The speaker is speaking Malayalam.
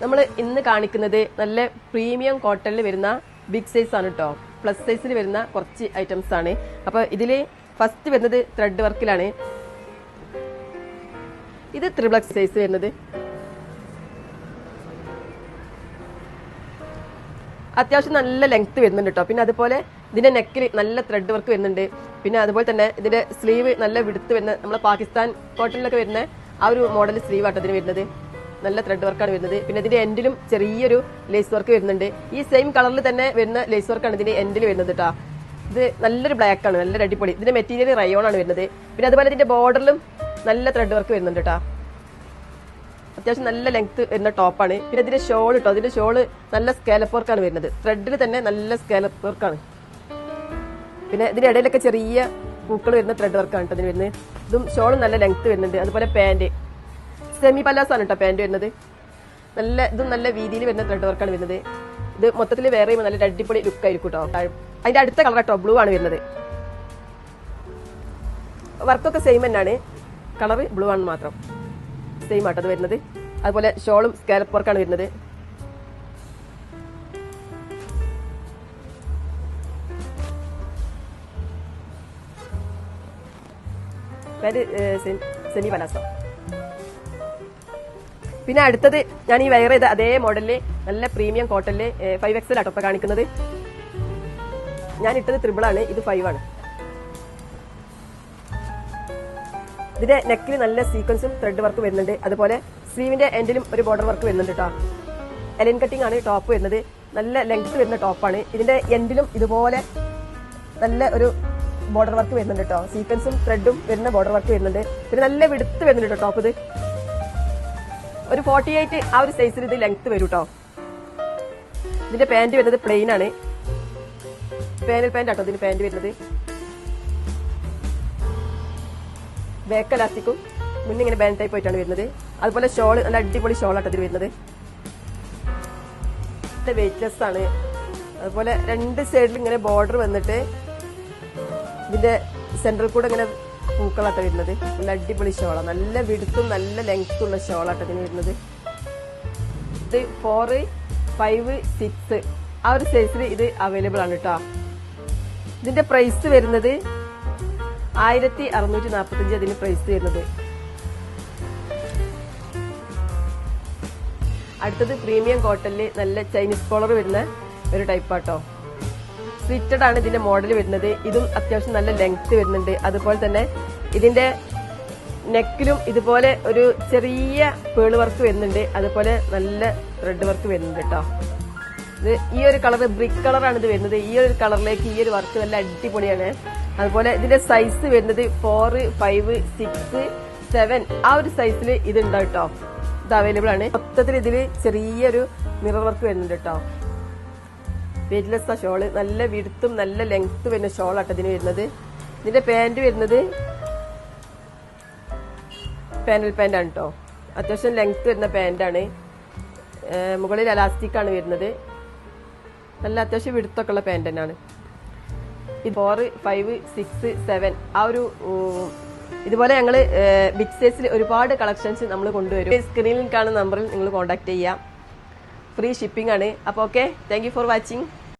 നമ്മൾ ഇന്ന് കാണിക്കുന്നത് നല്ല പ്രീമിയം കോട്ടണിൽ വരുന്ന ബിഗ് സൈസ് ആണ് കേട്ടോ പ്ലസ് സൈസിൽ വരുന്ന കുറച്ച് ഐറ്റംസ് ആണ്. അപ്പോൾ ഇതിൽ ഫസ്റ്റ് വരുന്നത് ത്രെഡ് വർക്കിലാണ് ഇത് ത്രിപ്ലക്സ് സൈസ് വരുന്നത്. അത്യാവശ്യം നല്ല ലെങ്ത് വരുന്നുണ്ട് കേട്ടോ പിന്നെ അതുപോലെ ഇതിന്റെ നെക്കിൽ നല്ല ത്രെഡ് വർക്ക് വരുന്നുണ്ട്. പിന്നെ അതുപോലെ തന്നെ ഇതിന്റെ സ്ലീവ് നല്ല വിടുത്ത് വരുന്ന നമ്മളെ പാകിസ്ഥാൻ കോട്ടണിലൊക്കെ വരുന്ന ആ ഒരു മോഡൽ സ്ലീവ് ആട്ടോ ഇതിന് വരുന്നത്. നല്ല ത്രെഡ് വർക്കാണ് വരുന്നത്. പിന്നെ ഇതിന്റെ എൻഡിലും ചെറിയൊരു ലേസ് വർക്ക് വരുന്നുണ്ട്. ഈ സെയിം കളറിൽ തന്നെ വരുന്ന ലേസ് വർക്കാണ് ഇതിന്റെ എൻഡിൽ വരുന്നത് കേട്ടോ ഇത് നല്ലൊരു ബ്ലാക്ക് ആണ് നല്ല അടിപൊളി. ഇതിന്റെ മെറ്റീരിയൽ റയോൺ ആണ് വരുന്നത്. പിന്നെ അതുപോലെ ഇതിന്റെ ബോർഡറിലും നല്ല ത്രെഡ് വർക്ക് വരുന്നുണ്ട് കേട്ടോ അത്യാവശ്യം നല്ല ലെങ്ത് വരുന്ന ടോപ്പാണ് പിന്നെ ഇതിന്റെ ഷോൾ ഇട്ടോ അതിന്റെ ഷോൾ നല്ല സ്കാലപ്പ് വർക്കാണ് വരുന്നത്. ത്രെഡിൽ തന്നെ നല്ല സ്കാലപ്പ് വർക്കാണ് പിന്നെ ഇതിന്റെ ഇടയിലൊക്കെ ചെറിയ പൂക്കൾ വരുന്ന ത്രെഡ് വർക്കാണ് കേട്ടോ അതിന് വരുന്നത്. ഇതും ഷോളും നല്ല ലെങ്ത് വരുന്നുണ്ട്. അതുപോലെ പാന്റ് സെമി പലാസ് ആണ് കേട്ടോ പാന്റ് വരുന്നത്. നല്ല ഇതും നല്ല വീതിയിൽ വരുന്ന ത്രെഡ് വർക്കാണ് വരുന്നത്. ഇത് മൊത്തത്തിൽ വേറെ നല്ല അടിപൊളി ലുക്ക് ആയിരിക്കും കേട്ടോ അതിന്റെ അടുത്ത കളർ കേട്ടോ ബ്ലൂ ആണ് വരുന്നത്. വർക്കൊക്കെ സെയിം തന്നെയാണ്. കളർ ബ്ലൂ ആണ് മാത്രം. സെയിം ആട്ടത് വരുന്നത്. അതുപോലെ ഷോളും സ്കാലപ്പ് വർക്കാണ് വരുന്നത്. സെമി പലാസോ പിന്നെ അടുത്തത് ഞാൻ ഈ വയർ ചെയ്ത അതേ മോഡലിൽ നല്ല പ്രീമിയം കോട്ടണിൽ ഫൈവ് എക്സൽ ആട്ടോ ഇപ്പൊ കാണിക്കുന്നത്. ഞാൻ ഇട്ടത് ത്രിബിൾ ആണ് ഇത് ഫൈവ് ആണ്. ഇതിന്റെ നെക്കിൽ നല്ല സീക്വൻസും ത്രെഡ് വർക്ക് വരുന്നുണ്ട്. അതുപോലെ സ്ലീവിന്റെ എൻഡിലും ഒരു ബോർഡർ വർക്ക് വരുന്നുണ്ട് കേട്ടോ എലൻ കട്ടിംഗ് ആണ് ടോപ്പ് വരുന്നത്. നല്ല ലെങ്ത് വരുന്ന ടോപ്പാണ് ഇതിന്റെ എൻഡിലും ഇതുപോലെ നല്ല ഒരു ബോർഡർ വർക്ക് വരുന്നുണ്ട് കേട്ടോ സീക്വൻസും ത്രെഡും വരുന്ന ബോർഡർ വർക്ക് വരുന്നുണ്ട്. പിന്നെ നല്ല വിടുത്ത് വരുന്നുണ്ട് കേട്ടോ ടോപ്പ് ഇത്. ഒരു ഫോർട്ടി എയ്റ്റ് ആ ഒരു സൈസിൽ ഇത് ലെങ്ത് വരും കേട്ടോ ഇതിന്റെ പാന്റ് വരുന്നത് പ്ലെയിൻ ആണ്. പാനൽ പാന്റ് ആട്ടോ ഇതിന്റെ പാന്റ് വരുന്നത്. ബാക്ക് അലാസ്റ്റിക്കും മുന്നിങ്ങനെ ബാൻഡ് ടൈപ്പ് ആയിട്ടാണ് വരുന്നത്. അതുപോലെ ഷോൾ നല്ല അടിപൊളി ഷോൾ ആട്ടോ ഇതിൽ വരുന്നത്. വെയിറ്റ്ലെസ് ആണ്. അതുപോലെ രണ്ട് സൈഡിൽ ഇങ്ങനെ ബോർഡർ വന്നിട്ട് ഇതിന്റെ സെൻട്രൽ കൂടെ ഇങ്ങനെ പൂക്കളാട്ടോ വരുന്നത്. നല്ല അടിപൊളി ഷോളാണ് നല്ല വിടുത്തും നല്ല ലെങ്ത്തും ഉള്ള ഷോളാട്ടോ ഇതിന് വരുന്നത്. ഇത് ഫോർ ഫൈവ് സിക്സ് ആ ഒരു സൈസിൽ ഇത് അവൈലബിൾ ആണ് കേട്ടോ ഇതിന്റെ പ്രൈസ് വരുന്നത് ആയിരത്തി അറുന്നൂറ്റി നാൽപ്പത്തഞ്ച് അതിന് പ്രൈസ് വരുന്നത്. അടുത്തത് പ്രീമിയം കോട്ടണിൽ നല്ല ചൈനീസ് കോളർ വരുന്ന ഒരു ടൈപ്പ് ആട്ടോ. സ്ലിറ്റഡ് ആണ് ഇതിന്റെ മോഡൽ വരുന്നത്. ഇതും അത്യാവശ്യം നല്ല ലെങ്ത് വരുന്നുണ്ട്. അതുപോലെ തന്നെ ഇതിന്റെ നെക്കിലും ഇതുപോലെ ഒരു ചെറിയ പേൾ വർക്ക് വരുന്നുണ്ട്. അതുപോലെ നല്ല റെഡ് വർക്ക് വരുന്നുണ്ട് കേട്ടോ ഇത് ഈ ഒരു കളർ ബ്രിക്ക് കളറാണ് ഇത് വരുന്നത്. ഈ ഒരു കളറിലേക്ക് ഈ ഒരു വർക്ക് നല്ല അടിപൊളിയാണ്. അതുപോലെ ഇതിന്റെ സൈസ് വരുന്നത് ഫോർ ഫൈവ് സിക്സ് സെവൻ ആ ഒരു സൈസിൽ ഇത് ഉണ്ടാവും കേട്ടോ ഇത് അവൈലബിൾ ആണ്. മൊത്തത്തിൽ ഇതിൽ ചെറിയൊരു മിറർ വർക്ക് വരുന്നുണ്ട് കേട്ടോ വെയിറ്റ്ലെസ് ഷോൾ നല്ല വിടുത്തും നല്ല ലെങ്ത്ത് വരുന്ന ഷോളാട്ടോ ഇതിന് വരുന്നത്. ഇതിന്റെ പാന്റ് വരുന്നത് പാനൽ പാന്റ് ആണ് കേട്ടോ അത്യാവശ്യം ലെങ്ത്ത് വരുന്ന പാന്റാണ് മുകളിൽ അലാസ്റ്റിക് ആണ് വരുന്നത്. നല്ല അത്യാവശ്യം വിടുത്തൊക്കെ ഉള്ള പാന്റ് തന്നെയാണ്. ഇത് ഫോർ ഫൈവ് സിക്സ് സെവൻ ആ ഒരു ഇതുപോലെ ഞങ്ങൾ ബിഗ് സൈസിൽ ഒരുപാട് കളക്ഷൻസ് നമ്മൾ കൊണ്ടുവരും. സ്ക്രീനിൽ കാണുന്ന നമ്പറിൽ നിങ്ങൾ കോൺടാക്ട് ചെയ്യാം. ഫ്രീ ഷിപ്പിംഗ് ആണ്. അപ്പോൾ ഓക്കെ താങ്ക് ഫോർ വാച്ചിങ്